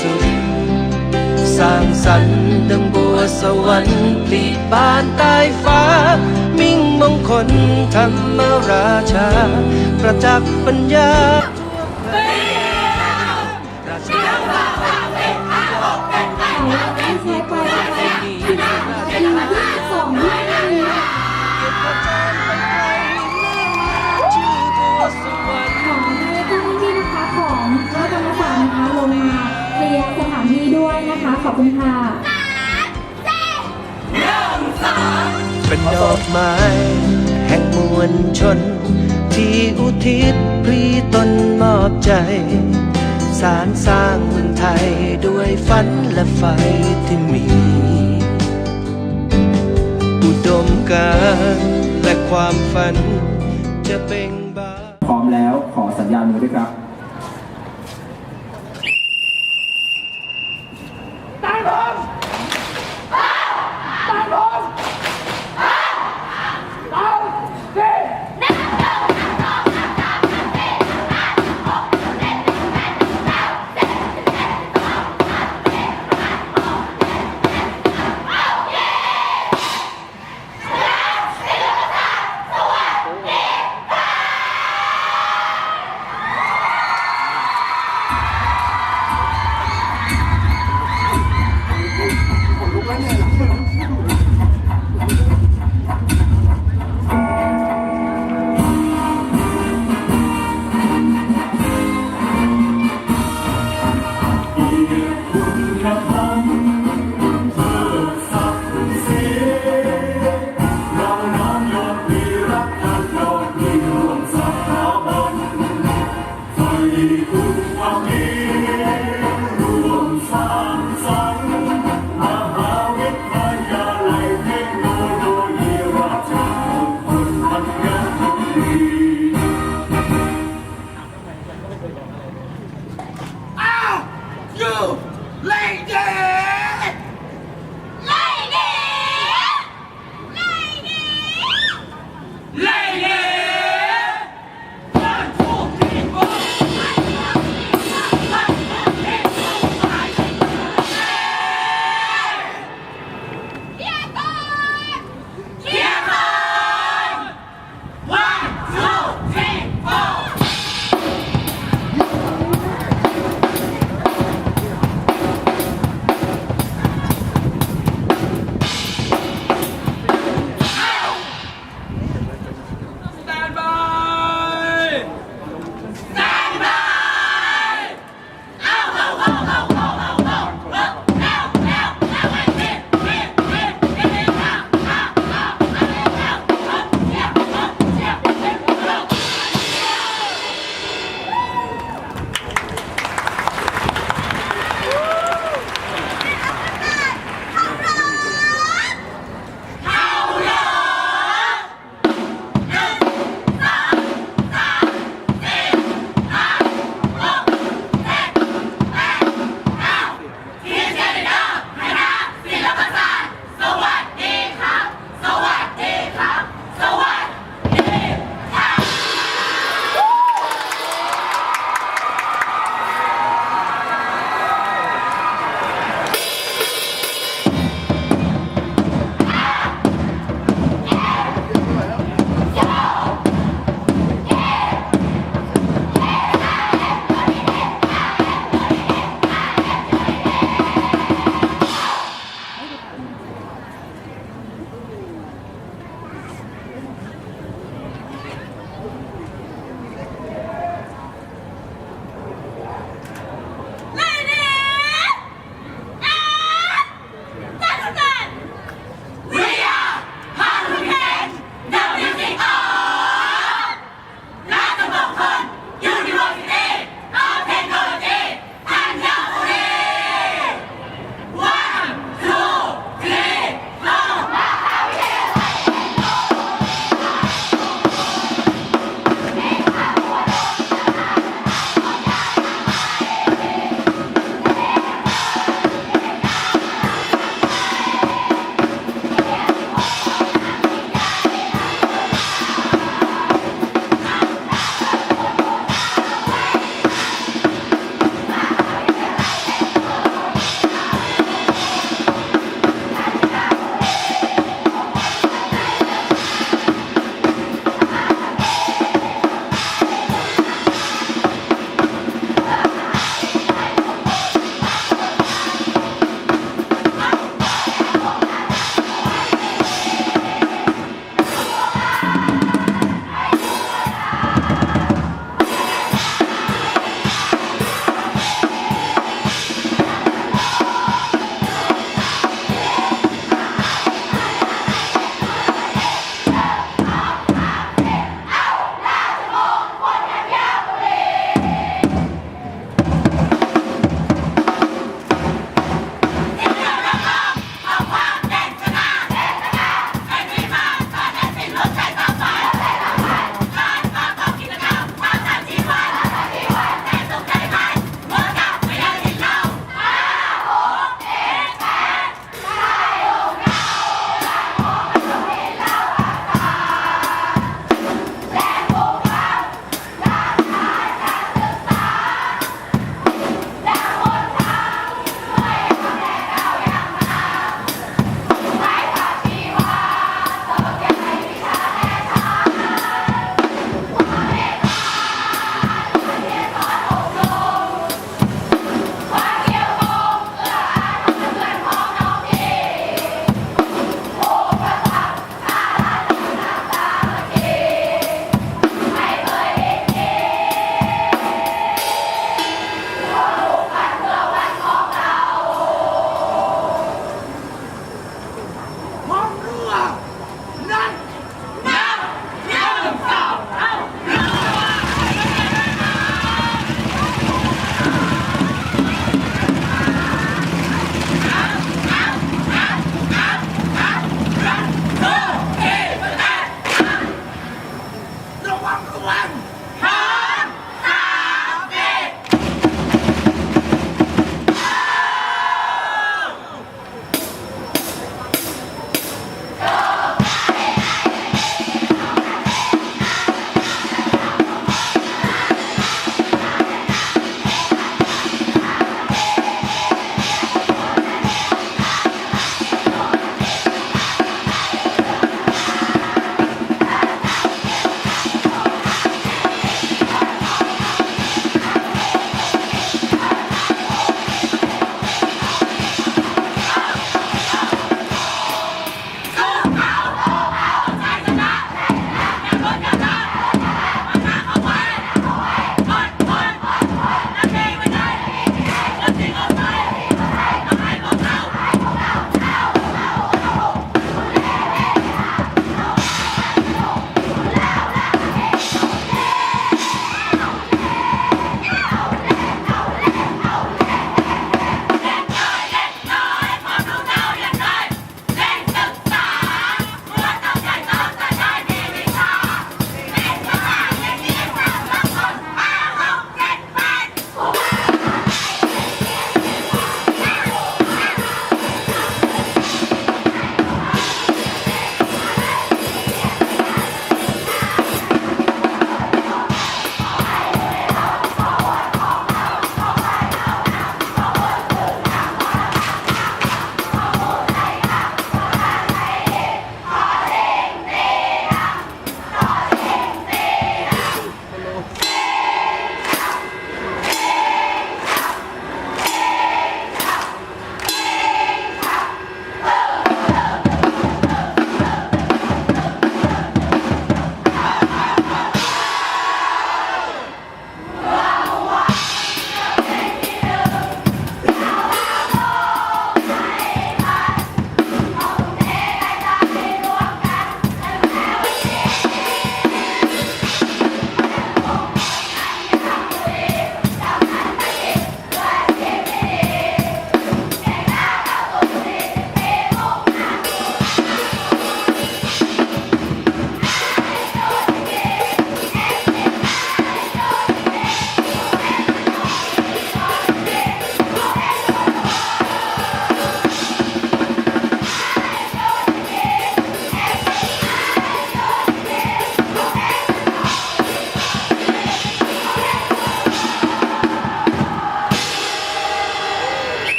สุขสร้างสรรค์ดังบัวสวรรค์ปลีบานใต้ฟ้า มิ่งมงคลธรรมราชา ประจักษ์ปัญญา คะขอบคุณค่ะเป็นดอกไม้ แห่งมวลชน ที่อุทิศพรีตนมอบใจ สารสร้างเมืองไทยด้วยฝันและไฟที่มี อุดมการณ์และความฝันจะเบ่งบานพร้อมแล้วขอสัญญาณมือด้วยครับ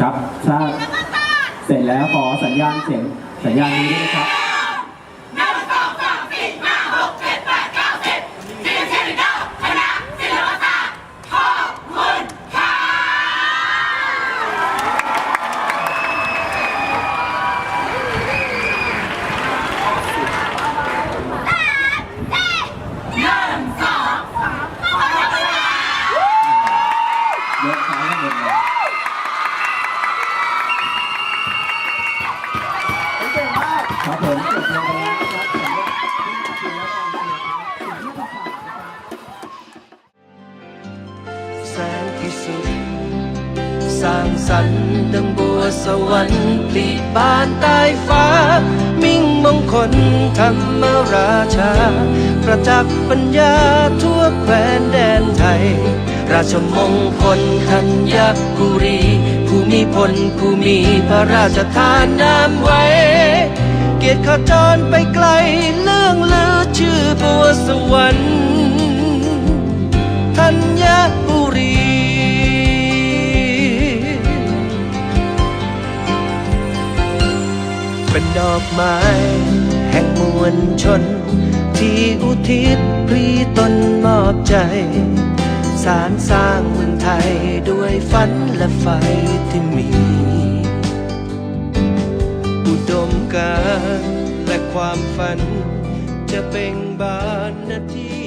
ครับถ้าเสร็จแล้วขอสัญญาณเสียงสัญญาณนี้ด้วยนครับ ธรรมราชา ประจักษ์ปัญญาทั่วแคว้นแดนไทย ราชมงคลธัญบุรี ผู้มีพลผู้มีพระราชทานนามไว้ เกียรติขจรไปไกลเรื่องลือชื่อบัวสวรรค์ธัญบุรีเป็นดอกไม้ ห่งมวลชน ที่อุทิศพรีตนมอบใจ สารสร้างเมืองไทยด้วยฝันและไฟที่มี อุดมการและความฝันจะเป็นบานนาที